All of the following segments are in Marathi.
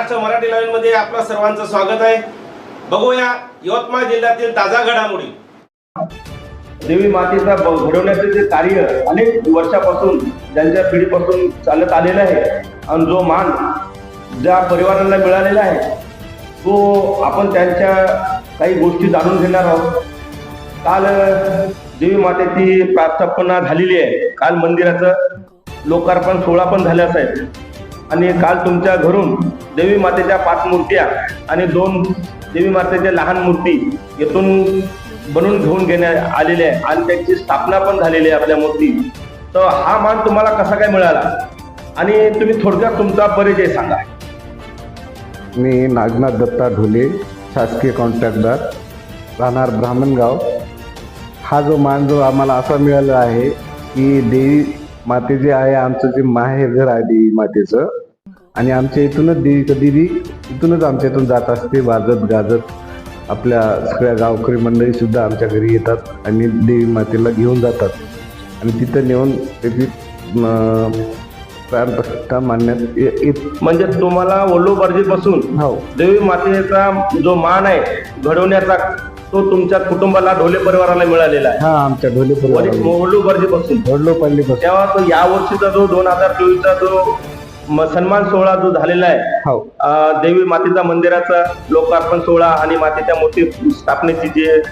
महाराष्ट्र मराठी लाईव्हमध्ये आपलं सर्वांचं स्वागत आहे. बघूया यवतमाळ जिल्ह्यातील ताजा घडामोडी. देवी मातेचा घडवण्याचे जे कार्य अनेक वर्षापासून ज्यांच्या पिढीपासून चालत आलेलं आहे आणि जो मान ज्या परिवारांना मिळालेला आहे तो आपण त्यांच्या काही गोष्टी जाणून घेणार आहोत. काल देवी मातेची प्रास्थापना झालेली आहे. काल मंदिराचं लोकार्पण सोहळा पण झाल्याच आहे आणि काल तुमच्या घरून देवी मातेच्या पाच मूर्त्या आणि दोन देवी मातेच्या लहान मूर्ती येथून बनवून घेऊन घेण्यात आलेल्या आहे. आणि त्यांची स्थापना पण झालेली आहे आपल्या मूर्ती. तर हा मान तुम्हाला कसा काय मिळाला? आणि तुम्ही थोडक्यात तुमचा परिचय सांगा. मी नागनाथ दत्ता ढोले शासकीय कॉन्ट्रॅक्टदार राहणार ब्राह्मणगाव. हा जो मान जो आम्हाला असा मिळाला आहे की देवी माते जे आहे आमचं जे माहेरघर आहे देवी मातेचं आणि आमच्या इथूनच देवी देवी इथूनच आमच्या इथून जात असते वाजत गाजत. आपल्या सगळ्या गावकरी मंडळी सुद्धा आमच्या घरी येतात आणि देवी मातेला घेऊन जातात. आणि तिथं नेऊन त्याची प्राणप्रतिष्ठा मानण्यात येत. म्हणजे तुम्हाला वल्लूबार्जीपासून हो. देवी मातेचा जो मान आहे घडवण्याचा तो तुमच्या कुटुंबाला ढोले परिवाराला मिळालेला आहे. हा आमच्या ढोले परिवाराला वल्लूबार्जीपासून वडलोपल्लीपासून तेव्हा तो या वर्षीचा जो दोन हजार चोवीसचा जो म- सन्मान सोहळा जो झालेला आहे हो. अं, देवी मातेचा मंदिराचा लोकार्पण सोहळा आणि मातेच्या मूर्ती स्थापनेची जे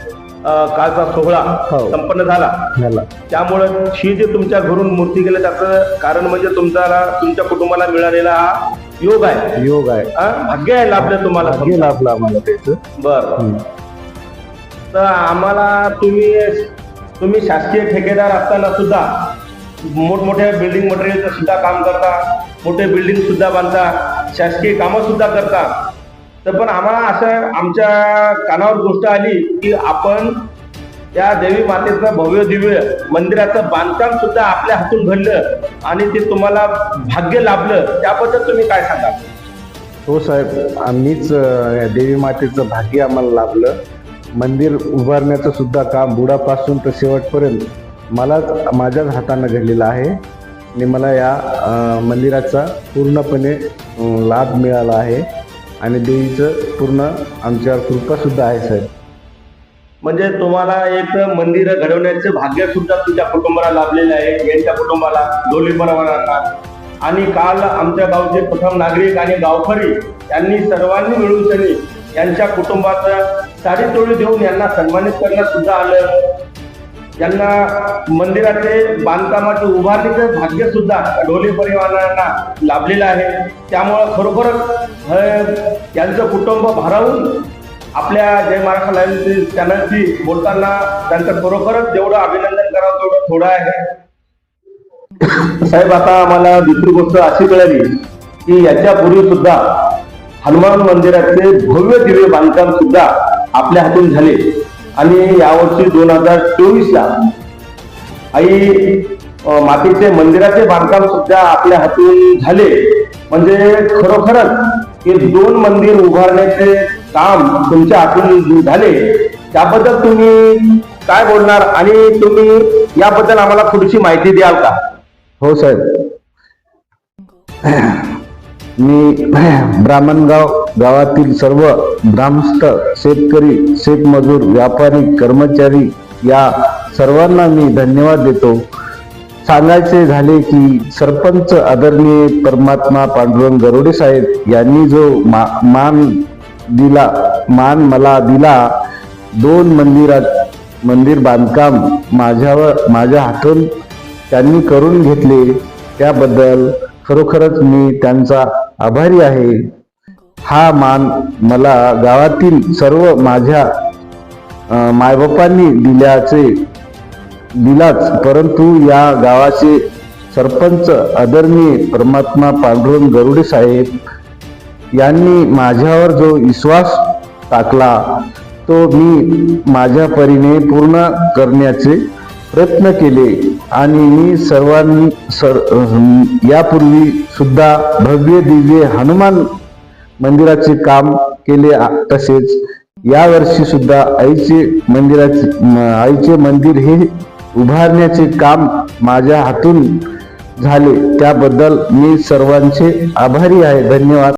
अं, कालचा सोहळा हो. संपन्न झाला. झाला. त्यामुळे ही जे तुमच्या घरून मूर्ती गेलं त्याचं कारण म्हणजे तुमचा तुमच्या कुटुंबाला मिळालेला हा योग आहे. योग आहे. हा? भाग्य आहे लाभलं तुम्हाला भाग्य लाभलं आम्हाला त्याचं. बर. हम्म. तर आम्हाला तुम्ही तुम्ही शासकीय ठेकेदार असताना सुद्धा मोठमोठ्या बिल्डिंग मटेरियलचं सुद्धा काम करता. मोठे बिल्डिंग सुद्धा बांधता. शासकीय कामं सुद्धा करता. तर पण आम्हाला असं आमच्या कानावर गोष्ट आली की आपण त्या देवी मातेचं भव्य दिव्य मंदिराचं बांधकाम सुद्धा आपल्या हातून घडलं आणि ते तुम्हाला भाग्य लाभलं त्याबद्दल तुम्ही काय सांगा हो साहेब आम्हीच या देवी मातेचं भाग्य आम्हाला लाभलं. मंदिर उभारण्याचं सुद्धा काम बुडापासून तर शेवटपर्यंत मलाच माझ्याच हातानं घडलेलं आहे. आणि मला या मंदिराचा पूर्णपणे लाभ मिळाला आहे. आणि देवीचं पूर्ण आमच्यावर कृपासुद्धा आहे साहेब. म्हणजे तुम्हाला एक मंदिर घडवण्याचे भाग्य सुद्धा तुमच्या कुटुंबाला लाभलेलं आहे यांच्या कुटुंबाला डोली परवाना आणि काल आमच्या गावचे प्रथम नागरिक आणि गावकरी यांनी सर्वांनी मिळून त्यांनी यांच्या कुटुंबाचं साडी तोळी देऊन यांना सन्मानित करण्यात सुद्धा आलं. त्यांना मंदिराचे बांधकामाचे उभारणीचे भाग्य सुद्धा ढोली परिवारांना लाभलेलं आहे. त्यामुळं खरोखरच त्यांचं यांचं कुटुंब भारावून आपल्या जय महाराष्ट्र लाईव्ह चॅनलशी बोलताना त्यांचं खरोखरच जेवढं अभिनंदन करावं तेवढं थोडं आहे. साहेब आता आम्हाला दुसरी गोष्ट अशी कळाली की याच्यापूर्वी सुद्धा हनुमान मंदिराचे भव्य दिव्य बांधकाम सुद्धा आपल्या हातून झाले. आणि यावर्षी दोन हजार चोवीसला आई मातीचे मंदिराचे बांधकाम सुद्धा आपल्या हातून झाले. म्हणजे खरोखरच हे दोन मंदिर उभारण्याचे काम तुमच्या हातून झाले. त्याबद्दल तुम्ही काय बोलणार आणि तुम्ही याबद्दल आम्हाला थोडीशी माहिती द्याल का? हो साहेब. मी ब्राह्मणगाव गावातील सर्व ग्रामस्थ शेतकरी शेतमजूर व्यापारी कर्मचारी या सर्वांना मी धन्यवाद देतो. सांगायचे झाले की सरपंच आदरणीय परमात्मा पांडुरंग गरोडे साहेब यांनी जो मा मान दिला मान मला दिला दोन मंदिरात मंदिर बांधकाम माझ्यावर माझ्या हातून त्यांनी करून घेतले त्याबद्दल खरोखरच मी त्यांचा आभारी आहे. हा मान मला गावातील सर्व माझ्या मायबापांनी दिल्याचे दिलाच. परंतु या गावाचे सरपंच आदरणीय परमात्मा पांडुरंग गरुडे साहेब यांनी माझ्यावर जो विश्वास टाकला तो मी माझ्या परीने पूर्ण करण्याचे प्रयत्न केले आणि मी सर्वांनी सर यापूर्वी सुद्धा भव्य दिव्य हनुमान मंदिराचे काम केले तसेच तसेच यावर्षी सुद्धा आईचे मंदिराचे आईचे मंदिर हे उभारण्याचे काम माझ्या हातून झाले. त्याबद्दल मी सर्वांचे आभारी आहे. धन्यवाद.